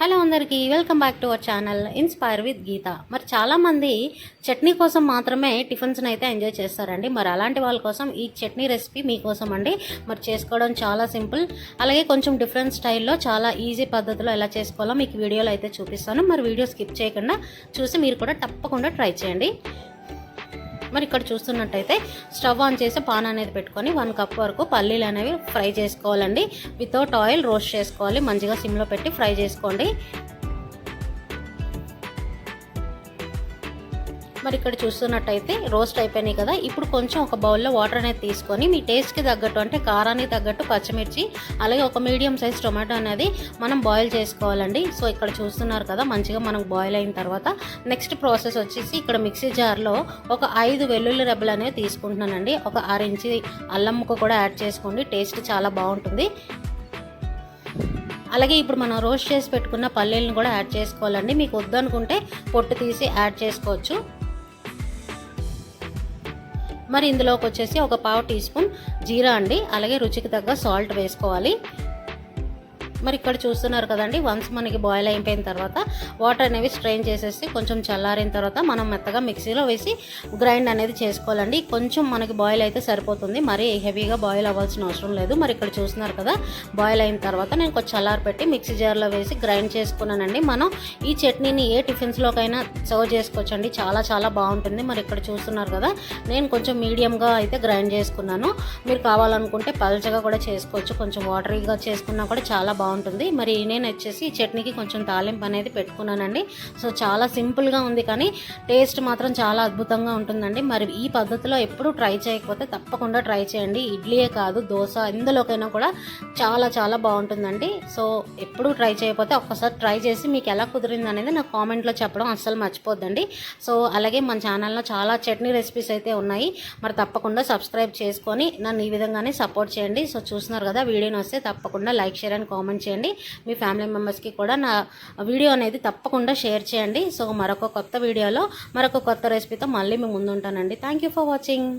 Hello అందరికీ welcome back to our channel inspire with Geetha. మరి చాలామంది చట్నీ కోసం మాత్రమే టిఫిన్స్ని అయితే ఎంజాయ్ చేస్తారండి. మరి అలాంటి వాళ్ళ కోసం ఈ చట్నీ రెసిపీ మీకోసం అండి. మరి చేసుకోవడం చాలా సింపుల్. అలాగే కొంచెం డిఫరెంట్ స్టైల్లో చాలా ఈజీ పద్ధతిలో ఎలా చేసుకోవాలో మీకు వీడియోలో అయితే చూపిస్తాను. మరి వీడియో స్కిప్ చేయకుండా చూసి మీరు కూడా తప్పకుండా ట్రై చేయండి. మరి ఇక్కడ చూస్తున్నట్టయితే స్టవ్ ఆన్ చేసి పాన్ అనేది పెట్టుకొని వన్ కప్ వరకు పల్లీలు అనేవి ఫ్రై చేసుకోవాలండి. వితౌట్ ఆయిల్ రోస్ట్ చేసుకోవాలి. మంచిగా సిమ్లో పెట్టి ఫ్రై చేసుకోండి. మరి ఇక్కడ చూస్తున్నట్టయితే రోస్ట్ అయిపోయినాయి కదా. ఇప్పుడు కొంచెం ఒక బౌల్లో వాటర్ అనేది తీసుకొని మీ టేస్ట్కి తగ్గట్టు అంటే కారానికి తగ్గట్టు పచ్చిమిర్చి అలాగే ఒక మీడియం సైజ్ టొమాటో అనేది మనం బాయిల్ చేసుకోవాలండి. సో ఇక్కడ చూస్తున్నారు కదా మంచిగా మనకు బాయిల్ అయిన తర్వాత నెక్స్ట్ ప్రాసెస్ వచ్చేసి ఇక్కడ మిక్సీ జార్లో ఒక ఐదు వెల్లుల్లి రెబ్బలు అనేవి తీసుకుంటున్నానండి. ఒక అరించి అల్లం ముక్క కూడా యాడ్ చేసుకోండి టేస్ట్ చాలా బాగుంటుంది. అలాగే ఇప్పుడు మనం రోస్ట్ చేసి పెట్టుకున్న పల్లీలను కూడా యాడ్ చేసుకోవాలండి. మీకు వద్దనుకుంటే పొట్టు తీసి యాడ్ చేసుకోవచ్చు. మరి ఇందులోకి వచ్చేసి ఒక పావు టీ స్పూన్ జీరా అండి అలాగే రుచికి తగ్గ సాల్ట్ వేసుకోవాలి. మరి ఇక్కడ చూస్తున్నారు కదండి వన్స్ మనకి బాయిల్ అయిపోయిన తర్వాత వాటర్ అనేవి స్ట్రెయిన్ చేసేసి కొంచెం చల్లారిన తర్వాత మనం మెత్తగా మిక్సీలో వేసి గ్రైండ్ అనేది చేసుకోవాలండి. కొంచెం మనకి బాయిల్ అయితే సరిపోతుంది. మరి హెవీగా బాయిల్ అవ్వాల్సిన అవసరం లేదు. మరి ఇక్కడ చూస్తున్నారు కదా బాయిల్ అయిన తర్వాత నేను కొంచెం చల్లారి పెట్టి మిక్సీ జార్లో వేసి గ్రైండ్ చేసుకున్నానండి. మనం ఈ చట్నీని ఏ టిఫిన్స్లోకైనా సర్వ్ చేసుకోవచ్చండి. చాలా చాలా బాగుంటుంది. మరి ఇక్కడ చూస్తున్నారు కదా నేను కొంచెం మీడియంగా అయితే గ్రైండ్ చేసుకున్నాను. మీరు కావాలనుకుంటే పల్చగా కూడా చేసుకోవచ్చు. కొంచెం వాటరీగా చేసుకున్నా కూడా చాలా బాగుంటుంది బాగుంటుంది. మరి నేను వచ్చేసి చట్నీకి కొంచెం తాలింపు అనేది పెట్టుకున్నానండి. సో చాలా సింపుల్గా ఉంది కానీ టేస్ట్ మాత్రం చాలా అద్భుతంగా ఉంటుందండి. మరి ఈ పద్ధతిలో ఎప్పుడు ట్రై చేయకపోతే తప్పకుండా ట్రై చేయండి. ఇడ్లీయే కాదు దోశ ఎందులోకైనా కూడా చాలా చాలా బాగుంటుందండి. సో ఎప్పుడు ట్రై చేయకపోతే ఒక్కసారి ట్రై చేసి మీకు ఎలా కుదిరింది అనేది నాకు కామెంట్లో చెప్పడం అస్సలు మర్చిపోద్దండి. సో అలాగే మన ఛానల్లో చాలా చట్నీ రెసిపీస్ అయితే ఉన్నాయి. మరి తప్పకుండా సబ్స్క్రైబ్ చేసుకొని నన్ను ఈ విధంగానే సపోర్ట్ చేయండి. సో చూస్తున్నారు కదా వీడియోని వస్తే తప్పకుండా లైక్ షేర్ అండ్ కామెంట్ చేయండి. మీ ఫ్యామిలీ మెంబర్స్కి కూడా నా వీడియో అనేది తప్పకుండా షేర్ చేయండి. సో మరొక కొత్త వీడియోలో మరొక కొత్త రెసిపీతో మళ్ళీ మేము ముందు ఉంటానండి థ్యాంక్ యూ ఫర్ వాచింగ్.